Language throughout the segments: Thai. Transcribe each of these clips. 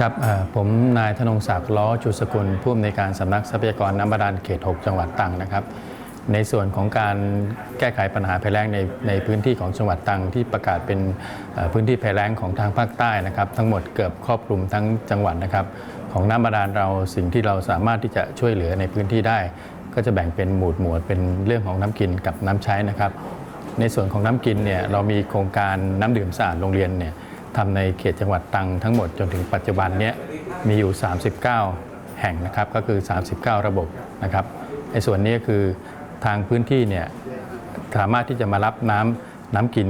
ครับผมนายธนงศักดิ์ล้อจุสกุลผู้อำนวยการสำนักทรัพยากรน้ำบาดาลเขต 6 จังหวัดตรังนะครับ ในส่วนของการแก้ไขปัญหาภัยแล้งในในพื้นที่ของจังหวัดตรังที่ประกาศเป็นพื้นที่ภัยแล้งของทางภาคใต้นะครับ ทั้งหมดเกือบครอบคลุมทั้งจังหวัดนะครับ ของน้ำบาดาลเราสิ่งที่เราสามารถที่จะช่วยเหลือในพื้นที่ได้ ก็จะแบ่งเป็นหมู่หมวดเป็นเรื่องของน้ำกินกับน้ำใช้นะครับ ในส่วนของน้ำกินเนี่ยเรามีโครงการน้ำดื่มสะอาดโรงเรียนเนี่ย ทำในเขตจังหวัดตรังทั้งหมดจนถึงปัจจุบันนี้มีอยู่ 39 แห่งนะครับก็คือ 39 ระบบนะครับในส่วนนี้คือทางพื้นที่เนี่ยสามารถที่จะมารับน้ำน้ำกิน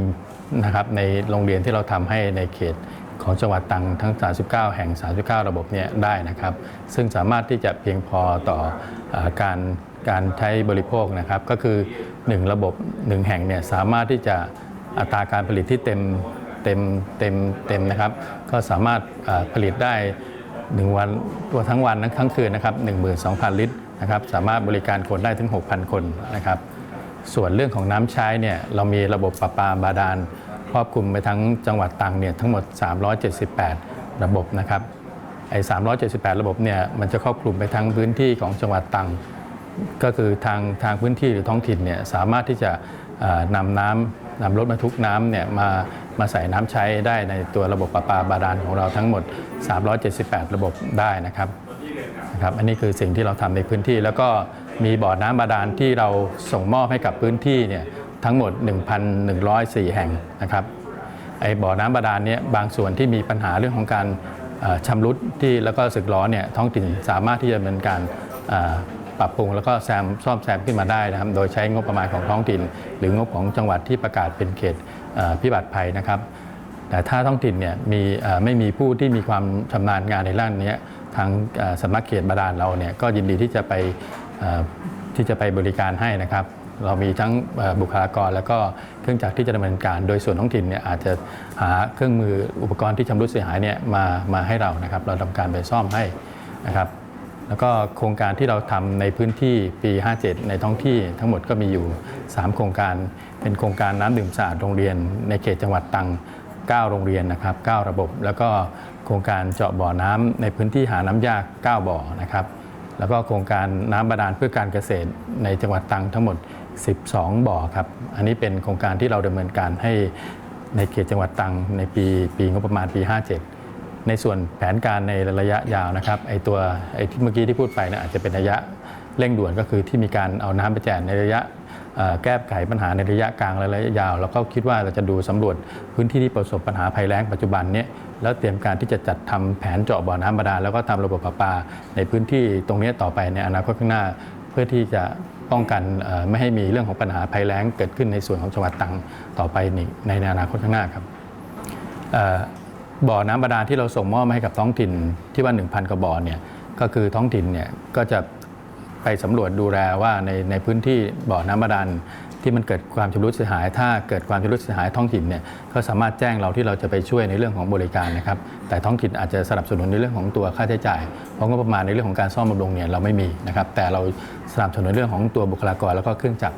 นะครับในโรงเรียนที่เราทำให้ในเขตของจังหวัดตรังทั้ง 39 แห่ง 39 ระบบเนี่ยได้นะครับ ซึ่งสามารถที่จะเพียงพอต่อเออการการใช้บริโภคนะครับ ก็คือ 1 ระบบ 1 แห่งเนี่ยสามารถที่จะอัตราการผลิตที่เต็ม เต็มเต็มเต็มนะครับ ก็สามารถผลิตได้ 1 วันตัวทั้งวันทั้งคืนนะครับ12,000 ลิตรนะครับสามารถบริการคนได้ถึง 6,000 คนนะครับส่วนเรื่องของน้ำใช้เนี่ยเรามีระบบประปาบาดาลครอบคลุมไปทั้งจังหวัดตรังเนี่ยทั้งหมด 378 ระบบนะครับไอ้378 ระบบเนี่ยมันจะครอบคลุมไปทั้งพื้นที่ของจังหวัดตรัง ก็คือทางทางพื้นที่หรือท้องถิ่นเนี่ยสามารถที่จะนำน้ำนำรถบรรทุกน้ำเนี่ยมามาใส่น้ำใช้ได้ในตัวระบบประปาบาดาลของเราทั้งหมด 378 ระบบได้นะครับนะครับ อันนี้คือสิ่งที่เราทำในพื้นที่ แล้วก็มีบ่อน้ำบาดาลที่เราส่งมอบให้กับพื้นที่เนี่ยทั้งหมด 1,104 แห่งนะครับไอ้บ่อน้ำบาดาลเนี่ยบางส่วนที่มีปัญหาเรื่องของการชำรุดที่แล้วก็สึกหล้อเนี่ยท้องถิ่นสามารถที่จะดำเนินการ ปรับปรุงแล้วก็แซมซ่อมแซมขึ้นมาได้นะครับ โดยใช้งบประมาณของท้องถิ่น หรืองบของจังหวัดที่ประกาศเป็นเขตพิบัติภัยนะครับ แต่ถ้าท้องถิ่นเนี่ยมีไม่มีผู้ที่มีความชำนาญงานในด้านนี้ทางสำนักเขตบาดาลเราเนี่ยก็ยินดีที่จะไปที่จะไปบริการให้นะครับเรามีทั้งบุคลากร แล้วก็เครื่องจักรที่จะดำเนินการ โดยส่วนท้องถิ่นเนี่ยอาจจะหาเครื่องมืออุปกรณ์ที่ชำรุดเสียหายเนี่ยมามาให้เรานะครับ เราทำการไปซ่อมให้นะครับ แล้วก็โครงการที่เราทำในพื้นที่ปี 57 ในท้องที่ทั้งหมดก็มีอยู่ 3 โครงการ เป็นโครงการน้ำดื่มสะอาดโรงเรียน ในเขตจังหวัดตรัง 9 โรงเรียนนะครับ 9 ระบบ แล้วก็โครงการเจาะบ่อน้ำในพื้นที่หาน้ำยาก 9 บ่อนะครับ แล้วก็โครงการน้ำบาดาลเพื่อการเกษตรในจังหวัดตรังทั้งหมด 12 บ่อครับ อันนี้เป็นโครงการที่เราดำเนินการให้ในเขตจังหวัดตรังในปีปีงบประมาณปี 57 ในส่วนแผนการในระยะยาวนะครับไอตัวไอที่เมื่อกี้ที่พูดไปนะอาจจะเป็นระยะเร่งด่วนก็คือที่มีการเอาน้ำไปแจกในระยะแก้ไขปัญหาในระยะกลางและระยะยาว แล้วก็คิดว่าเราจะดูสำรวจพื้นที่ที่ประสบปัญหาภัยแล้งปัจจุบันเนี้แล้วเตรียมการที่จะจัดทำแผนเจาะบ่อน้ำบาดาลแล้วก็ทำระบบประปา ในพื้นที่ตรงนี้ต่อไปในอนาคตข้างหน้า เพื่อที่จะป้องกันไม่ให้มีเรื่องของปัญหาภัยแล้งเกิดขึ้นในส่วนของจังหวัดตรังต่อไปในในอนาคตข้างหน้าครับ บ่อน้ำบาดาลที่เราส่งมอบมาให้กับท้องถิ่นที่ว่า 1,000 กว่าบ่อเนี่ยก็คือท้องถิ่นเนี่ยก็จะไปสำรวจดูแลว่าในในพื้นที่บ่อน้ำบาดาลที่มันเกิดความชำรุดเสียหาย ถ้าเกิดความชำรุดเสียหายท้องถิ่นเนี่ยก็สามารถแจ้งเราที่เราจะไปช่วยในเรื่องของบริการนะครับ แต่ท้องถิ่นอาจจะสนับสนุนในเรื่องของตัวค่าใช้จ่าย เพราะงบประมาณในเรื่องของการซ่อมบำรุงเนี่ยเราไม่มีนะครับ แต่เราสนับสนุนเรื่องของตัวบุคลากรแล้วก็เครื่องจักร